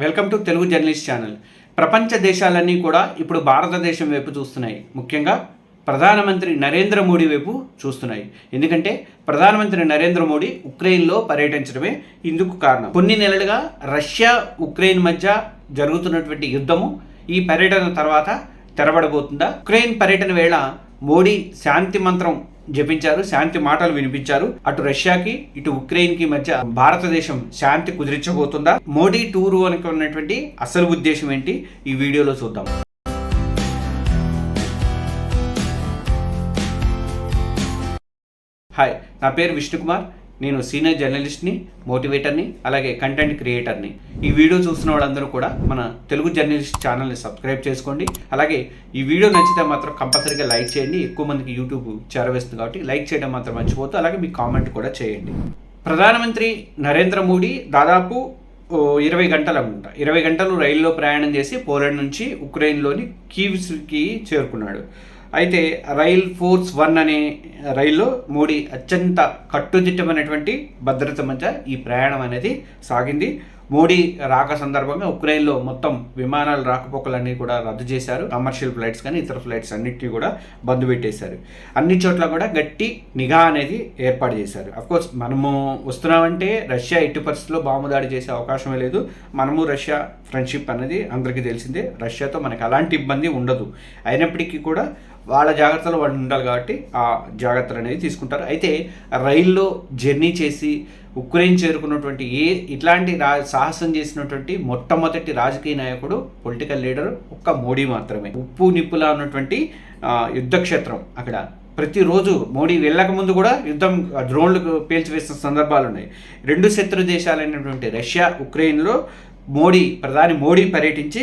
Welcome to Telugu journalist channel. ప్రపంచ దేశాలన్నీ కూడా ఇప్పుడు భారతదేశం వైపు చూస్తున్నాయి. ముఖ్యంగా ప్రధానమంత్రి నరేంద్ర మోడీ వైపు చూస్తున్నాయి. ఎందుకంటే ప్రధానమంత్రి నరేంద్ర మోడీ ఉక్రెయిన్లో పర్యటించడమే ఇందుకు కారణం. కొన్ని నెలలుగా రష్యా ఉక్రెయిన్ మధ్య జరుగుతున్నటువంటి యుద్ధము ఈ పర్యటన తర్వాత తెరబడబోతుందా? ఉక్రెయిన్ పర్యటన వేళ మోడీ శాంతి మంత్రం జపించారు శాంతి మాటలు వినిపించారు. అటు రష్యాకి ఇటు ఉక్రెయిన్కి మధ్య భారతదేశం శాంతి కుదిరించబోతుందా? మోడీ టూరు అనుకున్నటువంటి అసలు ఉద్దేశం ఏంటి? ఈ వీడియోలో చూద్దాం. హాయ్ నా పేరు విష్ణుకుమార్. నేను సీనియర్ జర్నలిస్ట్ని మోటివేటర్ని అలాగే కంటెంట్ క్రియేటర్ని. ఈ వీడియో చూస్తున్న వాళ్ళందరూ కూడా మన తెలుగు జర్నలిస్ట్ ఛానల్ని సబ్స్క్రైబ్ చేసుకోండి. అలాగే ఈ వీడియో నచ్చితే మాత్రం కంపల్సరీగా లైక్ చేయండి. ఎక్కువ మందికి యూట్యూబ్ చేరవేస్తుంది కాబట్టి లైక్ చేయడం మాత్రం మర్చిపోతూ అలాగే మీ కామెంట్ కూడా చేయండి. ప్రధానమంత్రి నరేంద్ర మోడీ దాదాపు ఇరవై గంటలు అనుకుంటా ఇరవై గంటలు రైల్లో ప్రయాణం చేసి పోలాండ్ నుంచి ఉక్రెయిన్లోని కీవ్స్కి చేరుకున్నాడు. అయితే రైల్ ఫోర్స్ వన్ అనే రైల్లో మోడీ అత్యంత కట్టుదిట్టమైనటువంటి భద్రత మధ్య ఈ ప్రయాణం అనేది సాగింది. మోడీ రాక సందర్భంగా ఉక్రెయిన్లో మొత్తం విమానాలు రాకపోకలన్నీ కూడా రద్దు చేశారు. కమర్షియల్ ఫ్లైట్స్ కానీ ఇతర ఫ్లైట్స్ అన్నిటినీ కూడా బంద్ పెట్టేశారు. అన్ని చోట్ల కూడా గట్టి నిఘా అనేది ఏర్పాటు చేశారు. కోర్స్ మనము వస్తున్నామంటే రష్యా ఎట్టి పరిస్థితుల్లో బాంబు దాడి చేసే అవకాశమే లేదు. మనము రష్యా ఫ్రెండ్షిప్ అనేది అందరికీ తెలిసిందే. రష్యాతో మనకి అలాంటి ఇబ్బంది ఉండదు. అయినప్పటికీ కూడా వాళ్ళ జాగ్రత్తలు వాళ్ళు ఉండాలి కాబట్టి ఆ జాగ్రత్తలు అనేది తీసుకుంటారు. అయితే రైల్లో జర్నీ చేసి ఉక్రెయిన్ చేరుకున్నటువంటి ఏ ఇట్లాంటి రా సాహసం చేసినటువంటి మొట్టమొదటి రాజకీయ నాయకుడు పొలిటికల్ లీడర్ ఒక్క మోడీ మాత్రమే. ఉప్పు నిప్పులా ఉన్నటువంటి యుద్ధక్షేత్రం అక్కడ. ప్రతిరోజు మోడీ వెళ్ళక ముందు కూడా యుద్ధం డ్రోన్లు పేల్చివేసిన సందర్భాలు ఉన్నాయి రెండు శత్రు దేశాలైనటువంటి రష్యా ఉక్రెయిన్లో మోడీ ప్రధాని మోడీ పర్యటించి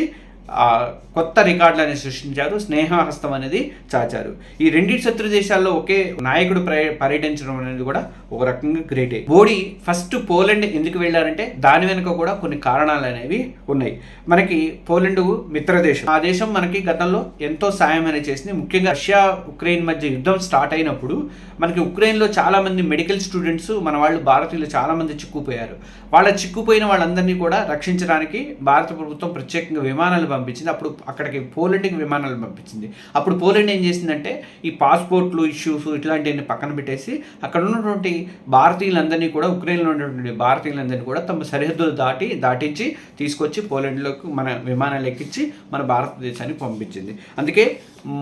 కొత్త రికార్డులని సృష్టించారు స్నేహహస్తం అనేది చాచారు. ఈ రెండు శత్రు దేశాల్లో ఒకే నాయకుడు పర్యటించడం అనేది కూడా ఒక రకంగా గ్రేటే. మోడీ ఫస్ట్ పోలాండ్ ఎందుకు వెళ్ళారంటే దాని వెనుక కూడా కొన్ని కారణాలు అనేవి ఉన్నాయి. మనకి పోలాండ్ మిత్ర దేశం ఆ దేశం మనకి గతంలో ఎంతో సాయం అనేది చేసింది. ముఖ్యంగా రష్యా ఉక్రెయిన్ మధ్య యుద్ధం స్టార్ట్ అయినప్పుడు మనకి ఉక్రెయిన్లో చాలా మంది మెడికల్ స్టూడెంట్స్ మన వాళ్ళు భారతీయులు చాలా మంది చిక్కుపోయారు వాళ్ళ చిక్కుపోయిన వాళ్ళందరినీ కూడా రక్షించడానికి భారత ప్రభుత్వం ప్రత్యేకంగా విమానాలు పంపించింది. అప్పుడు అక్కడికి పోలాండ్కి విమానాలు పంపించింది. అప్పుడు పోలెండ్ ఏం చేసిందంటే ఈ పాస్పోర్ట్లు ఇష్యూస్ ఇట్లాంటివన్నీ పక్కన పెట్టేసి అక్కడ ఉన్నటువంటి భారతీయులందరినీ కూడా ఉక్రెయిన్లో ఉన్నటువంటి భారతీయులందరినీ కూడా తమ సరిహద్దులు దాటి దాటించి తీసుకొచ్చి పోలాండ్లోకి మన విమానాలు ఎక్కించి మన భారతదేశానికి పంపించింది. అందుకే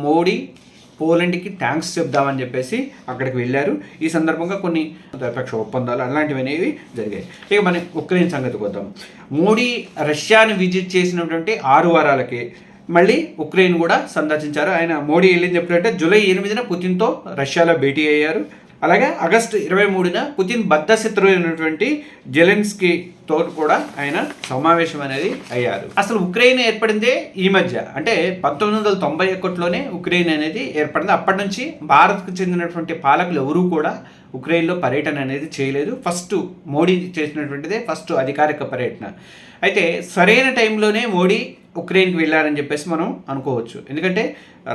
మోడీ పోలాండ్కి థ్యాంక్స్ చెప్దామని చెప్పేసి అక్కడికి వెళ్ళారు. ఈ సందర్భంగా కొన్ని ద్వైపాక్ష ఒప్పందాలు అలాంటివి అనేవి జరిగాయి. ఇక మనం ఉక్రెయిన్ సంగతికి వద్దాం మోడీ రష్యాని విజిట్ చేసినటువంటి ఆరు వారాలకి మళ్ళీ ఉక్రెయిన్ కూడా సందర్శించారు. ఆయన మోడీ వెళ్ళింది ఎప్పుడంటే జూలై ఎనిమిదిన పుతిన్తో రష్యాలో భేటీ అయ్యారు. అలాగే ఆగస్టు ఇరవై మూడున పుతిన్ బద్ద శత్రువు అయినటువంటి జెలెన్స్కి తో కూడా ఆయన సమావేశం అనేది అయ్యారు. అసలు ఉక్రెయిన్ ఏర్పడిందే ఈ మధ్య. అంటే పంతొమ్మిది వందల తొంభై ఒకటిలోనే ఉక్రెయిన్ అనేది ఏర్పడింది. అప్పటి నుంచి భారత్కు చెందినటువంటి పాలకులు ఎవరూ కూడా ఉక్రెయిన్లో పర్యటన అనేది చేయలేదు. ఫస్ట్ మోడీ చేసినటువంటిదే ఫస్ట్ అధికారిక పర్యటన. అయితే సరైన టైంలోనే మోడీ ఉక్రెయిన్కి వెళ్ళారని చెప్పేసి మనం అనుకోవచ్చు. ఎందుకంటే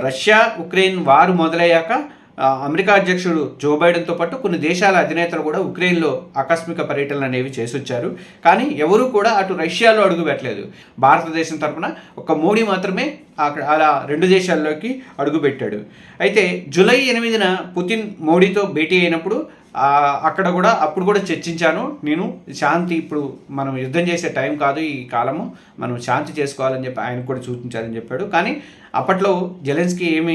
రష్యా ఉక్రెయిన్ వారు మొదలయ్యాక అమెరికా అధ్యక్షుడు జో బైడెన్తో పాటు కొన్ని దేశాల అధినేతలు కూడా ఉక్రెయిన్లో ఆకస్మిక పర్యటనలు అనేవి చేసొచ్చారు. కానీ ఎవరూ కూడా అటు రష్యాలో అడుగు పెట్టలేదు. భారతదేశం తరఫున ఒక మోడీ మాత్రమే అక్కడ అలా రెండు దేశాల్లోకి అడుగుపెట్టాడు. అయితే జూలై ఎనిమిదిన పుతిన్ మోడీతో భేటీ అయినప్పుడు అక్కడ కూడా అప్పుడు కూడా చర్చించాను. నేను శాంతి ఇప్పుడు మనం యుద్ధం చేసే టైం కాదు ఈ కాలము. మనం శాంతి చేసుకోవాలని చెప్పి ఆయన కూడా సూచించాలని చెప్పాడు. కానీ అప్పట్లో జెలెన్స్కి ఏమి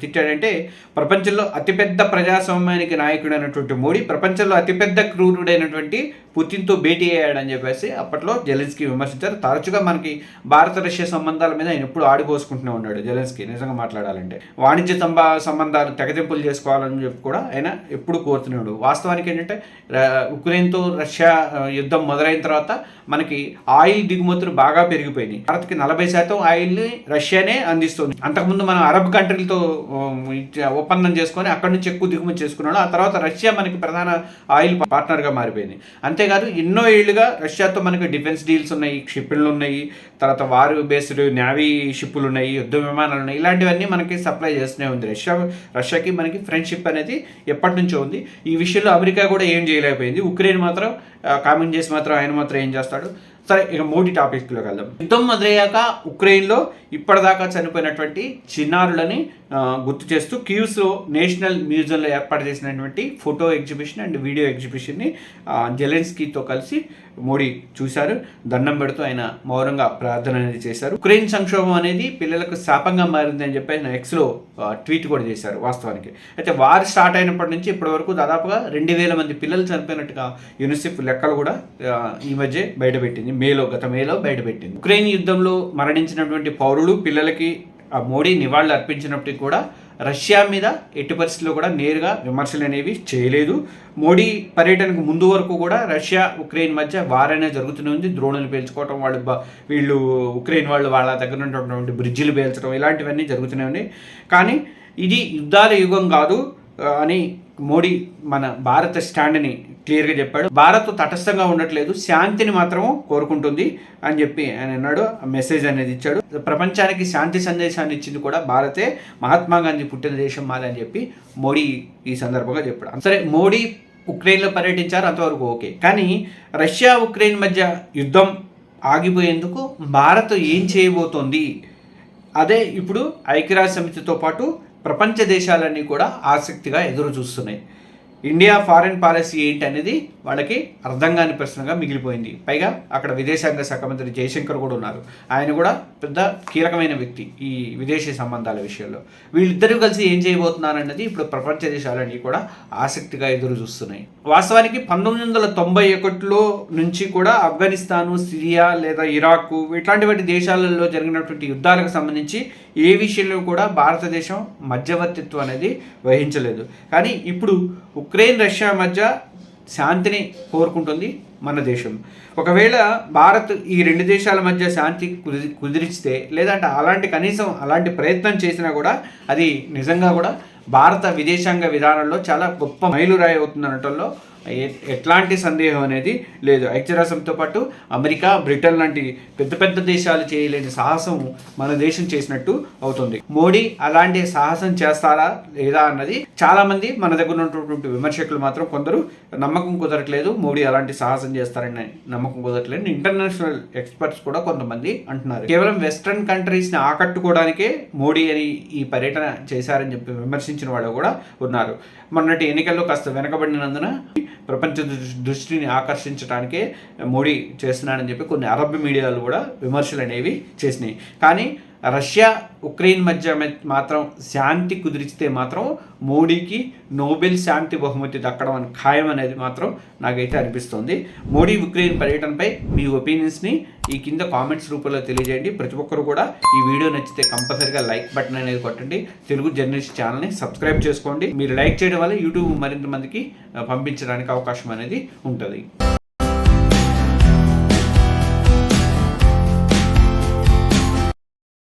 తిట్టాడంటే ప్రపంచంలో అతిపెద్ద ప్రజాస్వామ్యానికి నాయకుడు అయినటువంటి మోడీ ప్రపంచంలో అతిపెద్ద క్రూరుడైనటువంటి పుతిన్తో భేటీ అయ్యాడని చెప్పేసి అప్పట్లో జెలెన్స్కి విమర్శించారు. తరచుగా మనకి భారత రష్యా సంబంధాల మీద ఆయన ఎప్పుడు ఆడిపోసుకుంటూనే ఉన్నాడు జెలెన్స్కీ నిజంగా మాట్లాడాలంటే. వాణిజ్య సంబా సంబంధాలు తెగతింపులు చేసుకోవాలని చెప్పి కూడా ఆయన ఎప్పుడు కోరుతున్నాడు. వాస్తవానికి ఏంటంటే ఉక్రెయిన్తో రష్యా యుద్ధం మొదలైన తర్వాత మనకి ఆయిల్ దిగుమతులు బాగా పెరిగిపోయినాయి. భారత్కి నలభై శాతం ఆయిల్ని రష్యానే అందిస్తుంది. అంతకుముందు మనం అరబ్ కంట్రీలతో ఒప్పందం చేసుకొని అక్కడి నుంచి ఎక్కువ దిగుమతి చేసుకున్నాడు. ఆ తర్వాత రష్యా మనకి ప్రధాన ఆయిల్ పార్ట్నర్గా మారిపోయింది. అంతేకాదు ఎన్నో ఏళ్ళుగా రష్యాతో మనకి డిఫెన్స్ డీల్స్ ఉన్నాయి షిప్లు ఉన్నాయి. తర్వాత వారు బేస్డ్ నేవీ షిప్పులు ఉన్నాయి యుద్ధ విమానాలు ఉన్నాయి ఇలాంటివన్నీ మనకి సప్లై చేస్తూనే ఉంది. రష్యా రష్యాకి మనకి ఫ్రెండ్షిప్ అనేది ఎప్పటి నుంచో ఉంది. ఈ విషయంలో అమెరికా కూడా ఏం చేయలేకపోయింది. ఉక్రెయిన్ మాత్రం కామెంట్ చేసి మాత్రం ఆయన మాత్రం ఏం చేస్తాడు? సరే ఇక మోడీ టాపిక్లోకి వెళ్దాం. యుద్ధం మొదలయ్యాక ఉక్రెయిన్లో ఇప్పటిదాకా చనిపోయినటువంటి చిన్నారులని గుర్తు చేస్తూ క్యూస్లో నేషనల్ మ్యూజియంలో ఏర్పాటు చేసినటువంటి ఫోటో ఎగ్జిబిషన్ అండ్ వీడియో ఎగ్జిబిషన్ని జెలెన్స్కీతో కలిసి మోడీ చూశారు. దండం పెడుతూ ఆయన మౌనంగా ప్రార్థన అనేది చేశారు. ఉక్రెయిన్ సంక్షోభం అనేది పిల్లలకు శాపంగా మారింది అని చెప్పి ఆయన ఎక్స్లో ట్వీట్ కూడా చేశారు వాస్తవానికి. అయితే వారు స్టార్ట్ అయినప్పటి నుంచి ఇప్పటి వరకు దాదాపుగా రెండు వేల మంది పిల్లలు చనిపోయినట్టుగా యూనిసెఫ్ లెక్కలు కూడా ఈ మధ్య బయటపెట్టింది. మేలో గత మేలో బయటపెట్టింది. ఉక్రెయిన్ యుద్ధంలో మరణించినటువంటి పౌరులు పిల్లలకి ఆ మోడీ నివాళులు అర్పించినప్పటికీ కూడా రష్యా మీద ఎట్టి పరిస్థితుల్లో కూడా నేరుగా విమర్శలు అనేవి చేయలేదు. మోడీ పర్యటనకు ముందు వరకు కూడా రష్యా ఉక్రెయిన్ మధ్య వారైనా జరుగుతూనే ఉంది. ద్రోణులు పేల్చుకోవటం వాళ్ళు వీళ్ళు ఉక్రెయిన్ వాళ్ళు వాళ్ళ దగ్గర ఉన్నటువంటి బ్రిడ్జిలు పేల్చడం ఇలాంటివన్నీ జరుగుతూనే ఉన్నాయి. కానీ ఇది యుద్ధాల యుగం కాదు అని మోడీ మన భారత స్టాండ్ని క్లియర్గా చెప్పాడు. భారత్ తటస్థంగా ఉండట్లేదు. శాంతిని మాత్రం కోరుకుంటుంది అని చెప్పి ఆయన అన్నాడు. ఆ మెసేజ్ అనేది ఇచ్చాడు. ప్రపంచానికి శాంతి సందేశాన్ని ఇచ్చింది కూడా భారతే. మహాత్మా గాంధీ పుట్టిన దేశం మాది అని చెప్పి మోడీ ఈ సందర్భంగా చెప్పాడు. సరే మోడీ ఉక్రెయిన్లో పర్యటించారు అంతవరకు ఓకే. కానీ రష్యా ఉక్రెయిన్ మధ్య యుద్ధం ఆగిపోయేందుకు భారత్ ఏం చేయబోతోంది? అదే ఇప్పుడు ఐక్యరాజ్య సమితితో పాటు ప్రపంచ దేశాలన్నీ కూడా ఆసక్తిగా ఎదురు చూస్తున్నాయి ఇండియా ఫారెన్ పాలసీ ఏంటి అనేది వాళ్ళకి అర్థం కాని ప్రశ్నగా మిగిలిపోయింది. పైగా అక్కడ విదేశాంగ శాఖ మంత్రి జయశంకర్ కూడా ఉన్నారు. ఆయన కూడా పెద్ద కీలకమైన వ్యక్తి ఈ విదేశీ సంబంధాల విషయంలో. వీళ్ళిద్దరూ కలిసి ఏం చేయబోతున్నారన్నది ఇప్పుడు ప్రపంచ దేశాలన్నీ కూడా ఆసక్తిగా ఎదురు చూస్తున్నాయి. వాస్తవానికి పంతొమ్మిది వందల తొంభై ఒకటిలో నుంచి కూడా ఆఫ్ఘనిస్తాను సిరియా లేదా ఇరాక్ ఇట్లాంటి వంటి దేశాలలో జరిగినటువంటి యుద్ధాలకు సంబంధించి ఏ విషయంలో కూడా భారతదేశం మధ్యవర్తిత్వం అనేది వహించలేదు. కానీ ఇప్పుడు ఉక్రెయిన్ రష్యా మధ్య శాంతిని కోరుకుంటుంది మన దేశం. ఒకవేళ భారత్ ఈ రెండు దేశాల మధ్య శాంతి కుదిరి కుదిరిస్తే లేదంటే అలాంటి కనీసం అలాంటి ప్రయత్నం చేసినా కూడా అది నిజంగా కూడా భారత విదేశాంగ విధానంలో చాలా గొప్ప మైలురాయి అవుతుంది అనటంలో ఎట్లాంటి సందేహం అనేది లేదు. ఐక్యరాజ్యంతో పాటు అమెరికా బ్రిటన్ లాంటి పెద్ద పెద్ద దేశాలు చేయలేని సాహసం మన దేశం చేసినట్టు అవుతుంది. మోడీ అలాంటి సాహసం చేస్తారా లేదా అన్నది చాలా మంది మన దగ్గర ఉన్నటువంటి విమర్శకులు మాత్రం కొందరు నమ్మకం కుదరట్లేదు మోడీ అలాంటి సాహసం చేస్తారని నమ్మకం కుదరట్లేదు ఇంటర్నేషనల్ ఎక్స్పర్ట్స్ కూడా కొంతమంది అంటున్నారు. కేవలం వెస్ట్రన్ కంట్రీస్ని ఆకట్టుకోవడానికే మోడీ అని ఈ పర్యటన చేశారని చెప్పి విమర్శించిన వాళ్ళు కూడా ఉన్నారు. మొన్నటి ఎన్నికల్లో కాస్త వెనకబడినందున ప్రపంచ దృష్టిని ఆకర్షించడానికే మోడీ చేస్తున్నాడని చెప్పి కొన్ని అరబ్ మీడియాలు కూడా విమర్శలు అనేవి చేసినాయి. కానీ రష్యా ఉక్రెయిన్ మధ్య మాత్రం శాంతి కుదిరిస్తే మాత్రం మోడీకి నోబెల్ శాంతి బహుమతి దక్కడం అని ఖాయం అనేది మాత్రం నాకైతే అనిపిస్తుంది. మోడీ ఉక్రెయిన్ పర్యటనపై మీ ఒపీనియన్స్ని ఈ కింద కామెంట్స్ రూపంలో తెలియజేయండి. ప్రతి ఒక్కరు కూడా ఈ వీడియో నచ్చితే కంపల్సరీగా లైక్ బటన్ అనేది కొట్టండి. తెలుగు జర్నలిస్ట్ ఛానల్ని సబ్స్క్రైబ్ చేసుకోండి. మీరు లైక్ చేయడం వల్ల యూట్యూబ్ మరింత మందికి పంపించడానికి అవకాశం అనేది ఉంటుంది.